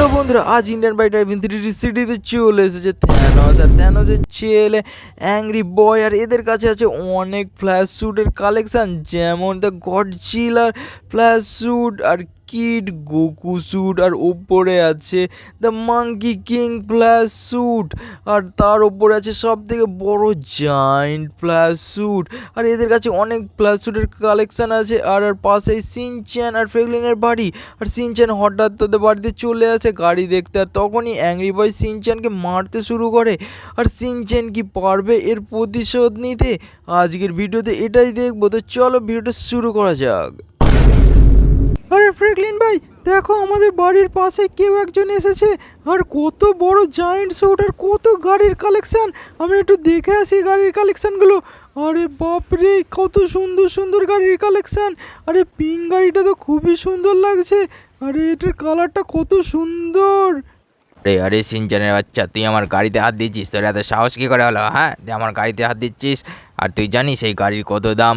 Hello বন্ধুরা, আজ Indian by driving three সিটিতে চলে এসেছে থ্যানস আর থ্যানসের ছেলে অ্যাংরি বয় আর এদের কাছে আছে অনেক ফ্ল্যাশ স্যুটের কালেকশান যেমন দ্য গডজিলার ফ্ল্যাশ স্যুট আর কিড গোকু স্যুট আর ওপরে আছে the monkey king flash suit আর তার ওপরে আছে সব থেকে বড় জায়েন্ট ফ্ল্যাশ স্যুট আর এদের কাছে অনেক ফ্ল্যাশ স্যুটের কালেকশান আছে আর আর পাশে সিনচ্যান আর ফেগলিনের বাড়ি আর সিনচ্যান হঠাৎ তাদের বাড়িতে চলে আসে গাড়ি দেখতে আর তখনই অ্যাংরি বয় সিনচ্যানকে মারতে শুরু করে আর সিনচ্যান কি পারবে এর প্রতিশোধ নিতে? আজকের ভিডিওতে এটাই দেখব তো চলো ভিডিওটা শুরু করা যাক। ফ্রেগলিন ভাই, দেখো আমাদের বাড়ির পাশে কেউ একজন এসেছে। আর কত বড় জায়েন্ট স্যুট আর কত গাড়ির কালেকশান আমি একটু দেখে আসি গাড়ির কালেকশানগুলো আরে বাপরে, কত সুন্দর সুন্দর গাড়ির কালেকশান আরে পিঙ্ক গাড়িটা তো খুবই সুন্দর লাগছে। আরে এটার কালারটা কত সুন্দর। আরে আরে সিনচানের বাচ্চা, তুই আমার গাড়িতে হাত দিচ্ছিস? তোর এত সাহস কী করে হলো? হ্যাঁ তুই আমার গাড়িতে হাত দিচ্ছিস। আর তুই জানিস এই গাড়ির কত দাম?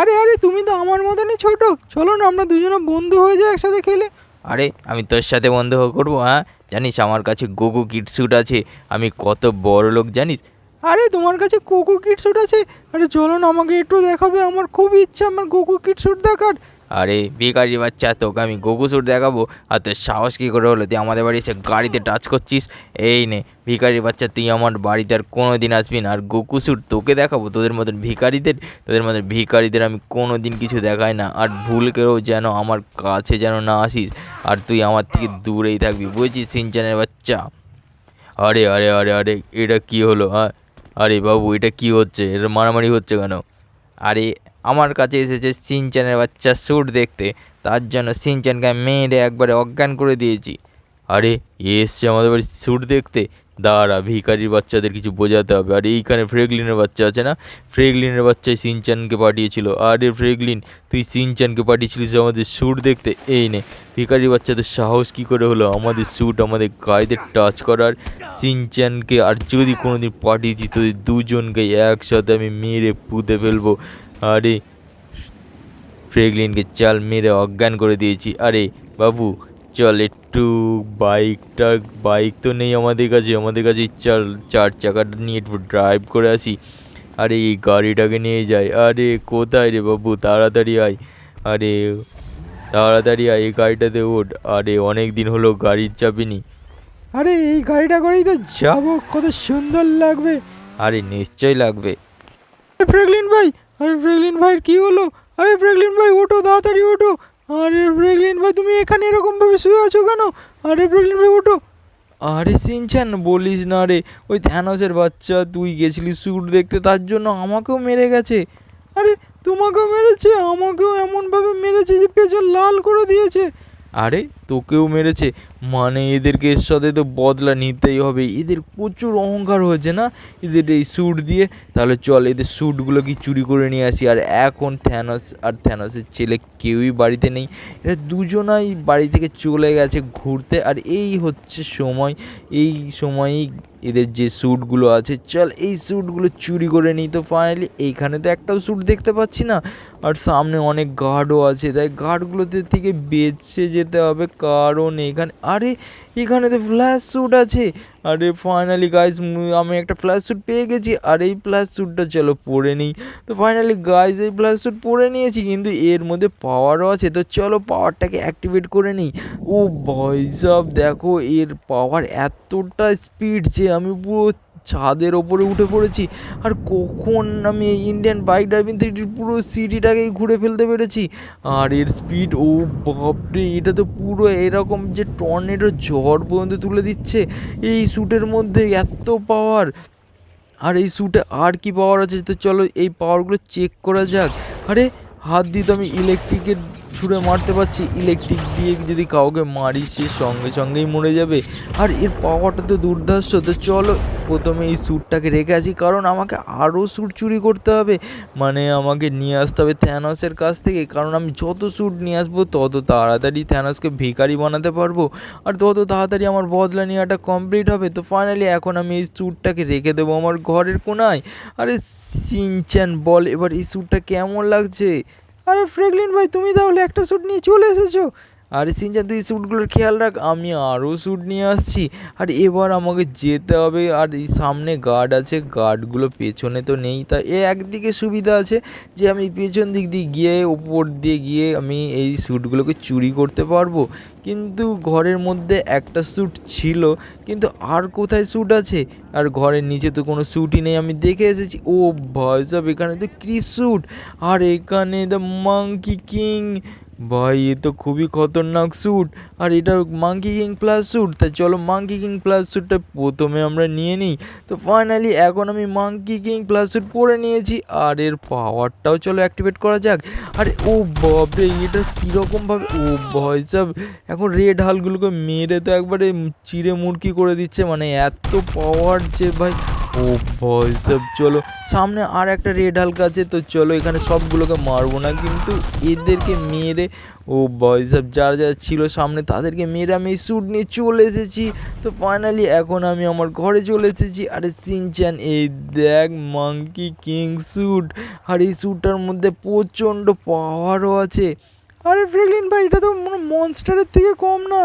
আরে আরে তুমি তো আমার মতনই ছোট। চলো না আমরা দুজনে বন্ধু হয়ে যাই একসাথে খেলে। আরে আমি তোর সাথে বন্ধু করব হ্যাঁ? জানিস আমার কাছে গোগো কিট স্যুট আছে আমি কত বড় লোক জানিস? আরে তোমার কাছে কোকো কিট স্যুট আছে? আরে চলো না আমাকে একটু দেখাবে আমার খুব ইচ্ছা আমার কোকো কিট স্যুট দেখার। আরে বেকারি বাচ্চা, তোকে আমি গোগো দেখাবো। আর তোর সাহস কী করে হলো? তুই আমাদের বাড়ি এসে গাড়িতে টাচ করছিস? এই নে, ভিখারি বাচ্চা, তুই আমার বাড়িতে আর কোনো দিন আসবি না। আর গোকু তোকে দেখাবো? তোদের মতন ভিখারিদের? তোদের মতন ভিখারিদের আমি কোনো দিন কিছু দেখাই না। আর ভুল করেও যেন আমার কাছে যেন না আসিস, আর তুই আমার থেকে দূরেই থাকবি, বুঝছিস সিনচানের বাচ্চা? আরে আরে আরে আরে, এটা কি হলো? হ্যাঁ আরে বাবু, এটা কি হচ্ছে? এটা মারামারি হচ্ছে কেন? আরে আমার কাছে এসেছে সিনচানের বাচ্চা স্যুট দেখতে। তার জন্য সিনচানকে আমি মেরে একবারে অজ্ঞান করে দিয়েছি। আরে, এ এসছে আমাদের বাড়ি স্যুট দেখতে? দাঁড়া ভিকারির বাচ্চাদের কিছু বোঝাতে হবে। আর, এইখানে ফ্রেগলিনের বাচ্চা আছে না? ফ্রেগলিনের বাচ্চাই সিনচানকে পাঠিয়েছিল। আরে, ফ্রেগলিন, তুই সিনচানকে পাঠিয়েছিলিস আমাদের স্যুট দেখতে? এই নে, ভিখারির বাচ্চাদের সাহস কী করে হলো? আমাদের স্যুট আমাদের গাড়িতে টাচ করার। সিনচানকে আর যদি কোনো দিন পাঠিয়েছি, তোদের দুজনকে একসাথে আমি মেরে পুঁতে ফেলব। আরে ফ্রেগলিনকে চাল মেরে অজ্ঞান করে দিয়েছি। আরে বাবু চল একটু বাইকটা বাইক তো নেই আমাদের কাছে। আমাদের কাছে চার চার চাকাটা নিয়ে একটু ড্রাইভ করে আসি। আরে এই গাড়িটাকে নিয়ে যাই। আরে কোথায় রে বাবু? তাড়াতাড়ি আয়। আরে তাড়াতাড়ি আয় এই গাড়িটাতে ওঠ। আরে অনেক দিন হলো গাড়ির চাপিনি আরে এই গাড়িটা করেই তো যাব। কত সুন্দর লাগবে। আরে নিশ্চয়ই লাগবে। ফ্রেগলিন ভাই আরে ফ্রেগলিন ভাইয়ের কি হলো? আরে ফ্রেগলিন ভাই, ওঠো, তাড়াতাড়ি ওঠো। আরে ফ্রেগলিন ভাই, তুমি এখানে এরকম ভাবে শুয়ে আছো কেন? আরে ফ্রেগলিন ভাই, ওঠো। আরে সিনচান, বলিস না রে। ওই থ্যানসের বাচ্চা, তুই গেছিলি স্যুট দেখতে, তার জন্য আমাকেও মেরে গেছে। আরে তোমাকেও মেরেছে, আমাকেও এমনভাবে মেরেছে যে পেছন লাল করে দিয়েছে। আরে, তোকেও মেরেছে। মানে এদেরকে এর সাথে তো বদলা নিতেই হবে। এদের প্রচুর অহংকার হয়েছে না? এদের এই স্যুট দিয়ে? তাহলে চল, এদের স্যুটগুলো কি চুরি করে নিয়ে আসি? আর এখন থ্যানস আর থ্যানসের ছেলে কেউই বাড়িতে নেই। এরা দুজনাই বাড়ি থেকে চলে গেছে ঘুরতে। আর এই হচ্ছে সময়। এই সময়ই এদের যে স্যুটগুলো আছে। চল, এই স্যুটগুলো চুরি করে নিই তো ফাইনালি এইখানে তো একটাও স্যুট দেখতে পাচ্ছি না। আর সামনে অনেক গার্ডও আছে। তাই গার্ডগুলোতে থেকে বেঁচে যেতে হবে কারণ এখানে, আরে এখানে তো ফ্ল্যাশ স্যুট আছে। আরে ফাইনালি গাইজ আমি একটা ফ্ল্যাশ স্যুট পেয়ে গেছি, আর এই ফ্ল্যাশ স্যুটটা চলো পরে নিই। তো ফাইনালি গাইজ এই ফ্ল্যাশ স্যুট পরে নিয়েছি, কিন্তু এর মধ্যে পাওয়ারও আছে। তো চলো পাওয়ারটাকে অ্যাক্টিভেট করে নিই। ও ভয়েসব দেখো এর পাওয়ার এতটা স্পিড যে আমি পুরো ছাদের ওপরে উঠে পড়েছি। আর কখন আমি এই ইন্ডিয়ান বাইক ড্রাইভিং থ্রিটির পুরো সিটিটাকেই ঘুরে ফেলতে পেরেছি। আর এর স্পিড ও বাপরে, এটা তো পুরো এরকম যে টর্নেডো ঝড় পর্যন্ত তুলে দিচ্ছে এই স্যুটের মধ্যে এত পাওয়ার আর এই স্যুটে আর কি পাওয়ার আছে? তো চলো এই পাওয়ারগুলো চেক করা যাক। আরে, হাত দিয়ে তো আমি ইলেকট্রিকের ছুঁড়ে মারতে পারছি। ইলেকট্রিক দিয়ে যদি কাউকে মারি, সে সঙ্গে সঙ্গেই মরে যাবে। আর এর পাওয়ারটা তো দুর্ধর্ষ। তো চলো, প্রথমে এই স্যুটটাকে রেখে আসি, কারণ আমাকে আরও স্যুট চুরি করতে হবে। মানে আমাকে নিয়ে আসতে হবে থ্যানসের কাছ থেকে, কারণ আমি যত স্যুট নিয়ে আসব, তত তাড়াতাড়ি থ্যানসকে ভিখারি বানাতে পারব। আর তত তাড়াতাড়ি আমার বদলা নেওয়াটা কমপ্লিট হবে। তো ফাইনালি এখন আমি এই স্যুটটাকে রেখে দেবো আমার ঘরের কোনায়। আরে সিনচ্যান, বল এবার এই স্যুটটা কেমন লাগছে? আরে ফ্রেগলিন ভাই, তুমি তাহলে একটা স্যুট নিয়ে চলে এসেছ। আরে সিনচান তুই স্যুটগুলোর খেয়াল রাখ, আমি আরও স্যুট নিয়ে আসছি। আর এবার আমাকে যেতে হবে, আর এই সামনে গার্ড আছে গার্ডগুলো পেছনে তো নেই, তা এ একদিকে সুবিধা আছে যে আমি পেছন দিক দিয়ে গিয়ে ওপর দিয়ে গিয়ে আমি এই স্যুটগুলোকে চুরি করতে পারব। কিন্তু ঘরের মধ্যে একটা স্যুট ছিল, কিন্তু আর কোথায় স্যুট আছে? আর ঘরের নিচে তো কোনো স্যুটই নেই, আমি দেখে এসেছি। ও ভাই, সব এখানে তো ক্রিস স্যুট আর এখানে দ্য মাঙ্কি কিং ভাই, এ তো খুবই খতরনাক স্যুট আর এটা মাঙ্কি কিং প্লাস স্যুট তা চলো মাঙ্কি কিং প্লাস স্যুটটা প্রথমে আমরা নিয়ে নিই। তো ফাইনালি এখন আমি মাঙ্কি কিং প্লাস স্যুট পরে নিয়েছি। আর এর পাওয়ারটাও চলো অ্যাক্টিভেট করা যাক। আর, ও বাপরে, এটা কীরকমভাবে ও ভয় সব এখন রেড হালগুলোকে মেরে তো একবারে চিড়ে মুরকি করে দিচ্ছে মানে এত পাওয়ার যে ভাই, ও ভয় সব চলো। সামনে আর একটা রেড হালকা আছে, তো চলো এখানে সবগুলোকে মারবো না, কিন্তু এদেরকে মেরে, ও ভয় সব যার যার ছিল সামনে তাদেরকে মেরে আমি স্যুট নিয়ে চলে এসেছি। তো ফাইনালি এখন আমি আমার ঘরে চলে এসেছি। আরে সিনচ্যান, এই দেখ মাঙ্কি কিং স্যুট আর এই স্যুটটার মধ্যে প্রচণ্ড পাওয়ারও আছে। আরে ফ্রেগলিন ভাই এটা তো মনস্টারের থেকে কম না।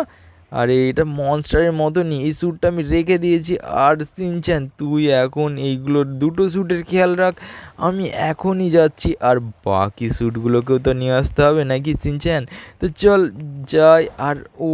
আরে, এটা মনস্টারের মতনই এই স্যুটটা আমি রেখে দিয়েছি। আর সিনচ্যান, তুই এখন এইগুলোর দুটো স্যুটের খেয়াল রাখ। আমি এখনই যাচ্ছি। আর বাকি স্যুটগুলোকেও তো নিয়ে আসতে হবে নাকি সিনচ্যান? তো চল যাই। আর ও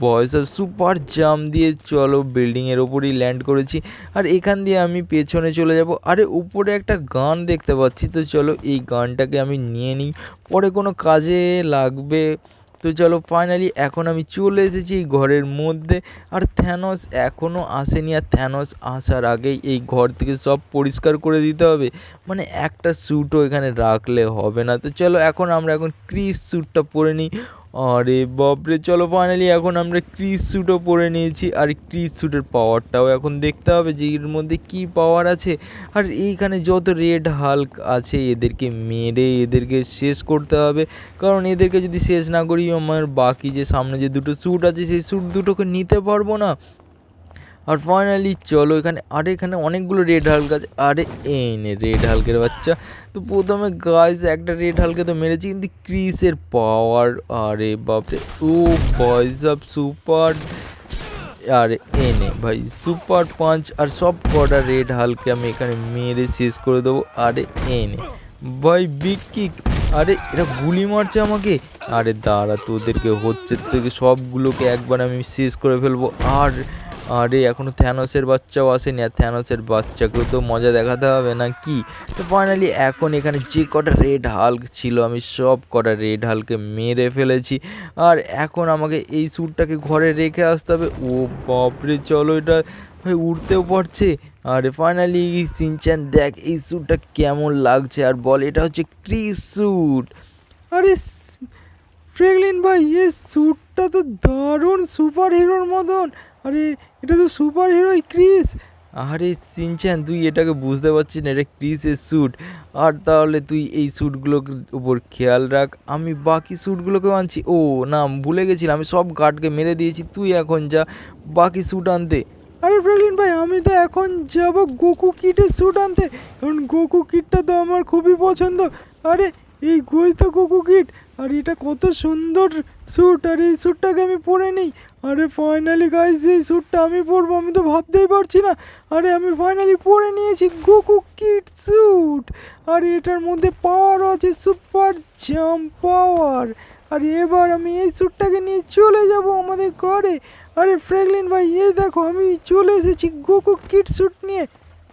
বয়স সুপার জাম দিয়ে চলো বিল্ডিংয়ের ওপরেই ল্যান্ড করেছি। আর এখান দিয়ে আমি পেছনে চলে যাব। আরে, উপরে একটা গান দেখতে পাচ্ছি। তো চলো, এই গানটাকে আমি নিয়ে নিই। পরে কোনো কাজে লাগবে। তো চলো ফাইনালি এখন আমি চলে এসেছি এই ঘরের মধ্যে। আর থ্যানস এখনও আসেনি আর থ্যানস আসার আগেই এই ঘর থেকে সব পরিষ্কার করে দিতে হবে। মানে একটা স্যুটও এখানে রাখলে হবে না। তো চলো এখন আমরা এখন ক্রিস স্যুটটা পরে নিই। আরে বাপরে, চলো ফাইনালি এখন আমরা ক্রিজ স্যুটও পরে নিয়েছি। আর ক্রিজ স্যুটের পাওয়ারটাও এখন দেখতে হবে যে এর মধ্যে কি পাওয়ার আছে। আর এইখানে যত রেড হাল্ক আছে, এদেরকে মেরে এদেরকে শেষ করতে হবে। কারণ এদেরকে যদি শেষ না করি, আমার বাকি যে সামনে যে দুটো স্যুট আছে, সেই স্যুট দুটোকে নিতে পারব না। আর ফাইনালি চলো এখানে, আরে এখানে অনেকগুলো রেড হাল্ক আছে। আরে এই নে রেড হাল্কের বাচ্চা। তো প্রথমে গাইজ একটা রেড হালকে তো মেরেছি, কিন্তু ক্রিসের পাওয়ার আরে বাপরে। ও ভয়েস অফ সুপার আরে এনে ভাই সুপার পাঞ্চ আর সব কটা রেড হালকে আমি এখানে মেরে শেষ করে দেবো। আরে এনে ভাই বিগ কিক আরে এরা গুলি মারছে আমাকে। আরে দাঁড়া, তোদেরকে হচ্ছে থেকে সবগুলোকে একবার আমি শেষ করে ফেলব। আর আরে, এখনও থ্যানোসের বাচ্চাও আসেনি, আর থ্যানোসের বাচ্চাকেও তো মজা দেখাতে হবে না কি? তো ফাইনালি এখন এখানে যে কটা রেড হাল্ক ছিল, আমি সব কটা রেড হালকে মেরে ফেলেছি। আর এখন আমাকে এই স্যুটটাকে ঘরে রেখে আসতে হবে। ও বাপরে, চলো এটা ভাই উঠতেও পারছে। আরে ফাইনালি সিনচ্যান, দেখ এই স্যুটটা কেমন লাগছে, আর বল এটা হচ্ছে ক্রিস স্যুট আরে ফ্রেগলিন ভাই এ স্যুটটা তো দারুণ সুপার হিরোর মতন। আরে এটা তো সুপার হিরোই ক্রিস আরে সিনচ্যান তুই এটাকে বুঝতে পারছিস না এটা ক্রিসের স্যুট আর তাহলে তুই এই স্যুটগুলোর উপর খেয়াল রাখ। আমি বাকি স্যুটগুলোকেও আনছি। ও না ভুলে গেছিলাম আমি সব গার্ডকে মেরে দিয়েছি তুই এখন যা বাকি স্যুট আনতে। আরে ফ্রেগলিন ভাই আমি তো এখন যাব গোকু কিটের স্যুট আনতে। কারণ গোকু কিটটা তো আমার খুবই পছন্দ। আরে এই গই তো গোকু কিট আর এটা কত সুন্দর স্যুট আর এই স্যুটটাকে আমি পরে নিই। আরে ফাইনালি গাইস এই স্যুটটা আমি পরবো, আমি তো ভাবতেই পারছি না। আরে আমি ফাইনালি পরে নিয়েছি গোকু কিট স্যুট আর এটার মধ্যে পাওয়ার আছে সুপার জাম্প পাওয়ার আর এবার আমি এই স্যুটটাকে নিয়ে চলে যাব আমাদের ঘরে। আরে ফ্র্যাগলিন ভাই, এই দেখো, আমি চলে এসেছি গোকু কিট স্যুট নিয়ে।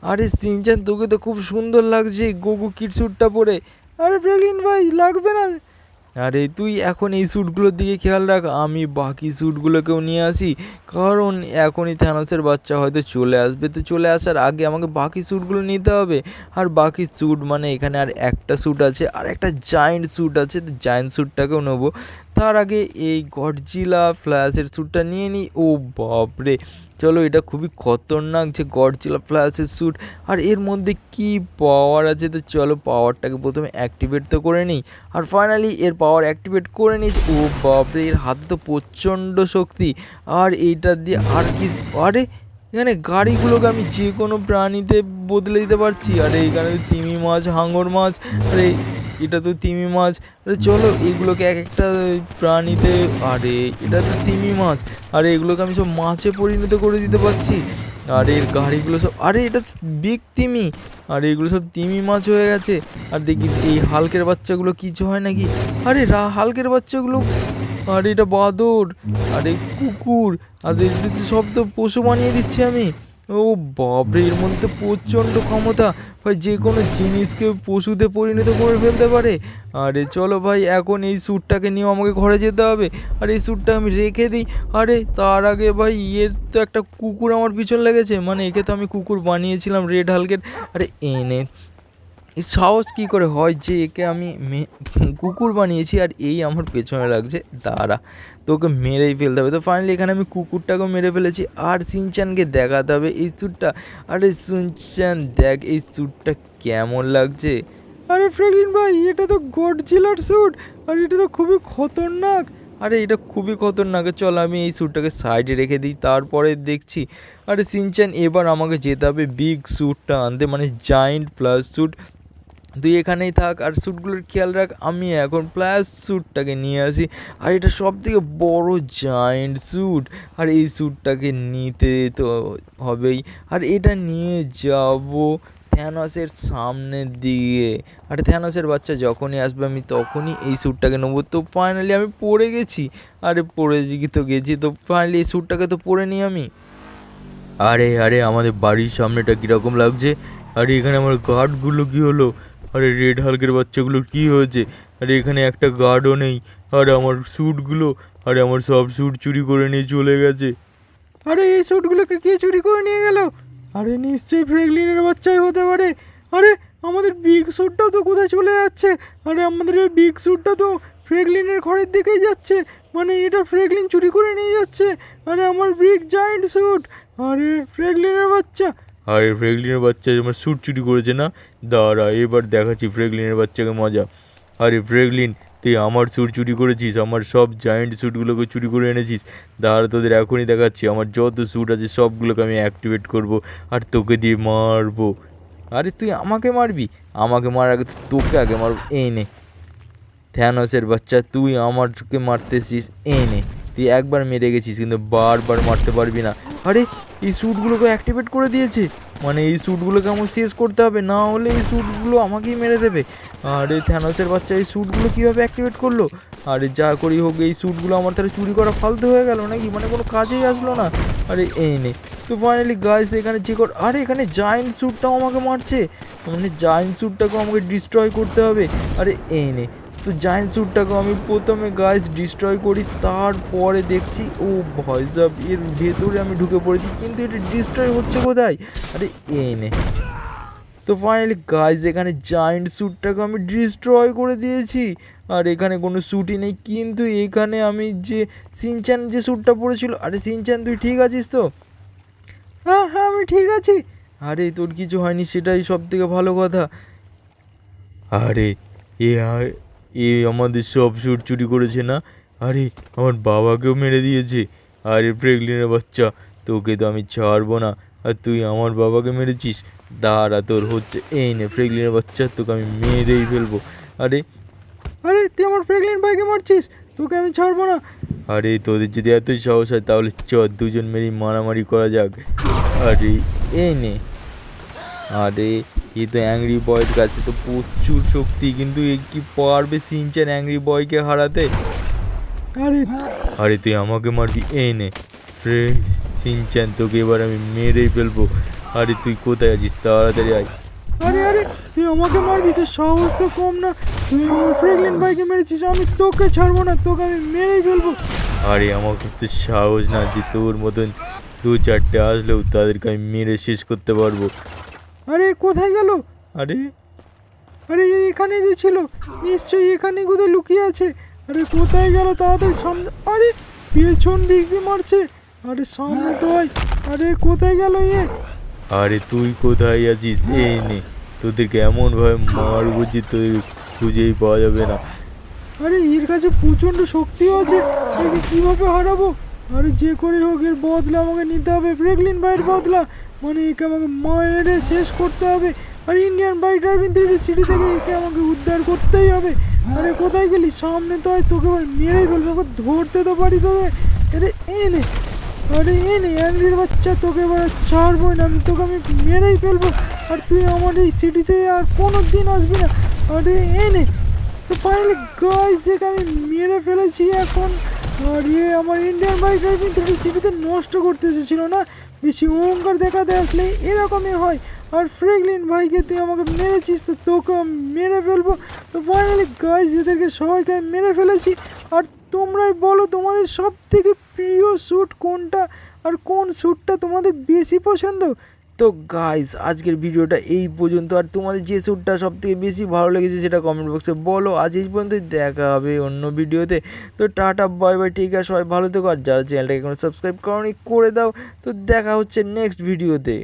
আরে সিনচ্যান তোকে তো খুব সুন্দর লাগছে গোগু কিট স্যুটটা পরে। আরে ফ্র্যাগলিন ভাই, লাগবে না। আরে তুই এখন এই স্যুটগুলোর দিকে খেয়াল রাখ, আমি বাকি স্যুটগুলোকেও নিয়ে আসি। কারণ এখনই থ্যানোসের বাচ্চা হয়তো চলে আসবে। তো চলে আসার আগে আমাকে বাকি স্যুটগুলো নিতে হবে। আর বাকি স্যুট মানে এখানে আর একটা স্যুট আছে, আর একটা জায়েন্ট স্যুট আছে, তো জায়েন্ট স্যুটটাকেও নেব। তার আগে এই গডজিলা ফ্ল্যাশের স্যুটটা নিয়ে নিই। ও বাপরে! চলো, এটা খুবই খতরনাক যে গডজিলা ফ্ল্যাশের স্যুট। আর এর মধ্যে কি পাওয়ার আছে তো চলো পাওয়ারটাকে প্রথমে অ্যাক্টিভেট তো করে নিই। আর ফাইনালি এর পাওয়ার অ্যাক্টিভেট করে নিয়েছি ও বাপরে, এর হাত তো প্রচণ্ড শক্তি। আর এইটা দিয়ে আর কি আরে, এখানে গাড়িগুলোকে আমি যে কোনো প্রাণীতে বদলে দিতে পারছি। আর এইখানে তিমি মাছ, হাঙর মাছ, আরে এটা তো তিমি মাছ। আরে চলো, এগুলোকে এক একটা প্রাণীতে, আরে এটা তো তিমি মাছ। আরে এগুলোকে আমি সব মাছে পরিণত করে দিতে পারছি। আর এর গাড়িগুলো সব, আরে এটা বিগ তিমি। আর এগুলো সব তিমি মাছ হয়ে গেছে। আর দেখি, এই হালকের বাচ্চাগুলো কিছু হয় নাকি? আরে রা, হালকের বাচ্চাগুলো, আর এটা বাদর। আর কুকুর। আর সব তো পশু বানিয়ে দিচ্ছি আমি। ও বাপরে, এর মধ্যে প্রচণ্ড ক্ষমতা। ভাই, যে কোনো জিনিসকে পশুতে পরিণত করে ফেলতে পারে। আরে চলো ভাই, এখন এই স্যুটটাকে নিয়ে আমাকে ঘরে যেতে হবে। আর এই স্যুটটা আমি রেখে দিই। আরে তার আগে ভাই, ইয়ের তো একটা কুকুর আমার পিছন লেগেছে। মানে একে তো আমি কুকুর বানিয়েছিলাম, রেড হালকের। আরে এনে সাহস কী করে হয় যে একে আমি কুকুর বানিয়েছি আর এই আমার পেছনে লাগছে দাঁড়া, তোকে মেরেই ফেলতে হবে। তো ফাইনালি এখানে আমি কুকুরটাকেও মেরে ফেলেছি আর সিনচানকে দেখাতে হবে। এই স্যুটটা, আরে সিনচান দেখ এই স্যুটটা কেমন লাগছে। আরে ফ্রেগলিন ভাই, এটা তো গডজিলার স্যুট, আর এটা তো খুবই খতরনাক। আরে এটা খুবই খতরনাক, চল আমি এই স্যুটটাকে সাইডে রেখে দিই, তারপরে দেখছি। আরে সিনচান এবার আমাকে যেতে হবে বিগ স্যুটটা আনতে মানে জায়েন্ট প্লাস স্যুট। তুই এখানেই থাক, আর স্যুটগুলোর খেয়াল রাখ, আমি এখন প্লাস স্যুটটাকে নিয়ে আসি। আর এটা সব থেকে বড় জায়েন্ট স্যুট, আর এই স্যুটটাকে নিতে তো হবেই। আর এটা নিয়ে যাব থ্যানসের সামনের দিকে। আর থ্যানসের বাচ্চা যখনই আসবে, আমি তখনই এই স্যুটটাকে নেব। তো ফাইনালি আমি পড়ে গেছি। আরে পড়ে তো গেছি, তো ফাইনালি এই স্যুটটাকে তো পরে নিই আমি। আরে আরে, আমাদের বাড়ির সামনেটা কীরকম লাগছে? আরে, এখানে আমার গার্ডগুলো কী হলো? আরে রেড হালকের বাচ্চাগুলোর কী হয়েছে? আরে এখানে একটা গার্ডও নেই। আর আমার স্যুটগুলো আরে আমার সব স্যুট চুরি করে নিয়ে চলে গেছে। আরে এই স্যুটগুলোকে কে চুরি করে নিয়ে গেল? আরে নিশ্চয়ই ফ্রেগলিনের বাচ্চাই হতে পারে। আরে আমাদের বিগ স্যুটটাও তো কোথায় চলে যাচ্ছে? আরে আমাদের এই বিগ স্যুটটা তো ফ্রেগলিনের ঘরের দিকেই যাচ্ছে। মানে এটা ফ্রেগলিন চুরি করে নিয়ে যাচ্ছে। আরে আমার বিগ জায়েন্ট স্যুট আরে ফ্রেগলিনের বাচ্চা। আরে ফ্রেগলিনের বাচ্চা আমার স্যুট চুরি করেছে না? দাঁড়া, এবার দেখাচ্ছি ফ্রেগলিনের বাচ্চাকে মজা। আরে ফ্রেগলিন, তুই আমার স্যুট চুরি করেছিস? আমার সব জায়েন্ট স্যুটগুলোকে চুরি করে এনেছিস? দাঁড়া, তোদের এখনই দেখাচ্ছি। আমার যত স্যুট আছে সবগুলোকে আমি অ্যাক্টিভেট করব আর তোকে দিয়ে মারবো। আরে তুই আমাকে মারবি? আমাকে মারার আগে তোকে আগে মারবো। এই নে। থ্যানোসের বাচ্চা, তুই আমারকে মারতেছিস। এই নে। তুই একবার মেরে গেছিস, কিন্তু বারবার মারতে পারবি না। আরে, এই স্যুটগুলোকে অ্যাক্টিভেট করে দিয়েছে। মানে এই স্যুটগুলোকে আমার শেষ করতে হবে, না হলে এই স্যুটগুলো আমাকেই মেরে দেবে। আরে থ্যানোসের বাচ্চা এই স্যুটগুলো কীভাবে অ্যাক্টিভেট করল? আরে, যা করি হোক, এই স্যুটগুলো আমার তাহলে চুরি করা ফালতু হয়ে গেল নাকি? মানে কোনো কাজেই আসলো না। আরে, এই নে। তো ফাইনালি গাইস এখানে যে কর আরে, এখানে জায়েন্ট স্যুটটাও আমাকে মারছে। মানে জায়েন্ট স্যুটটাকেও আমাকে ডিস্ট্রয় করতে হবে। আরে, এই নে। তো জায়েন্ট স্যুটটাকে আমি প্রথমে গাইস ডিস্ট্রয় করি, তারপরে দেখছি, ও ভয়সাব এর ভেতরে আমি ঢুকে পড়েছি, কিন্তু এটা ডিস্ট্রয় হচ্ছে কোথায়? আরে এই নে। তো ফাইনালি গাইজ এখানে জায়েন্ট স্যুটটাকে আমি ডিস্ট্রয় করে দিয়েছি, আর এখানে কোনো স্যুটই নেই, কিন্তু এখানে আমি যে সিনচ্যান যে স্যুটটা পরেছিল আরে সিনচ্যান তুই ঠিক আছিস তো? হ্যাঁ হ্যাঁ আমি ঠিক আছি। আরে তোর কিছু হয়নি, সেটাই সব থেকে ভালো কথা। আরে, এ এ আমাদের সব স্যুট চুরি করেছে না? আরে, আমার বাবাকেও মেরে দিয়েছে। আরে প্রেগলিনের বাচ্চা, তোকে তো আমি ছাড়বো না। আর তুই আমার বাবাকে মেরেছিস? দাঁড়া, তোর হচ্ছে এই নে ফ্রেগলিনের বাচ্চা, তোকে আমি মেরেই ফেলব। আরে আরে, তুই আমার ফ্রেগলিন ভাইকে মারছিস? তোকে আমি ছাড়বো না। আরে, তোদের যদি এতই সাহস হয়, তাহলে চ দুজন মেরেই মারামারি করা যাক। আরে, এই নে। আরে এ তো অ্যাংরি বয়ের কাছে তো প্রচুর শক্তি, কিন্তু এ কি পারবে সিনচান অ্যাংরি বয়কে হারাতে? আরে আরে তুই আমাকে মারবি, এই নে। সিনচান, তোকে এবার আমি মেরেই ফেলব। আরে তুই কোথায় আছিস? তাড়াতাড়ি আয়। আরে আরে, তুই আমাকে মারবি? তোর সাহস তো কম না। তুই আমার ফ্রেগলিন ভাইকে মেরেছিস, আমি তোকে ছাড়বো না, তোকে আমি মেরেই ফেলব। আরে, আমাকে তো সাহস না যে তোর মতন দু চারটে আসলেও তাদেরকে আমি মেরে শেষ করতে পারব। আরে কোথায় গেল? আরে। আরে এই এখানেই যে ছিল। নিশ্চয়ই এখানে কোথায় লুকিয়ে আছে। আরে কোথায় গেল? তাড়াতাড়ি সামনে আরে পেছন দিক দিয়ে মারছে। আরে সামনে তো হয় আরে কোথায় গেল ইয়ে আরে তুই কোথায় আছিস? এই নে তোদেরকে এমন ভাবে মারবো যে তোদের খুঁজেই পাওয়া যাবে না। আরে এর কাছে প্রচণ্ড শক্তিও আছে। একে কীভাবে হারাবো? আরে যে করে হোক এর বদলা আমাকে নিতে হবে। ফ্রেগলিন ভাইয়ের বদলা। মানে একে আমাকে মেরে শেষ করতে হবে। আর Indian bike driving three city থেকে একে আমাকে উদ্ধার করতেই হবে। আরে কোথায় গেলি? সামনে তো হয় তোকে এবার মেরেই ফেলব, ওকে ধরতে তো পারি তোকে। আরে এ নে, আরে এ নে, অ্যাংরির বাচ্চা তোকে এবার আর ছাড়বোই না, আমি তোকে আমি মেরেই ফেলব। আর তুই আমার এই সিটিতে আর কোনো দিন আসবি না। আরে এ নে, তো ফাইনালি গাইস একে আমি মেরে ফেলেছি এখন। আর ইয়ে আমার ইন্ডিয়ান বাইক ড্রাইভিং থেকে সিটিতে নষ্ট করতে এসেছিল না? বেশি অহংকার দেখাতে আসলে এরকমই হয়। আর ফ্রেগলিন ভাইকে তুই আমাকে মেরেছিস, তো তোকে মেরে ফেলব। তো ফাইনালি গাইজ এদেরকে সবাইকে আমি মেরে ফেলেছি। আর তোমরাই বলো তোমাদের সব থেকে প্রিয় স্যুট কোনটা? আর কোন স্যুটটা তোমাদের বেশি পছন্দ? তো গাইস আজকের ভিডিওটা এই পর্যন্ত। আর তোমাদের যে স্যুটটা সব থেকে বেশি ভালো লেগেছে সেটা কমেন্ট বক্সে বলো। আজ এই পর্যন্ত দেখা হবে অন্য ভিডিওতে তো টাটা বাই বাই ঠিক আছে সবাই ভালো থেকো। আর যারা চ্যানেলটাকে এখন সাবস্ক্রাইব করনি, করে দাও। তো দেখা হচ্ছে নেক্সট ভিডিওতে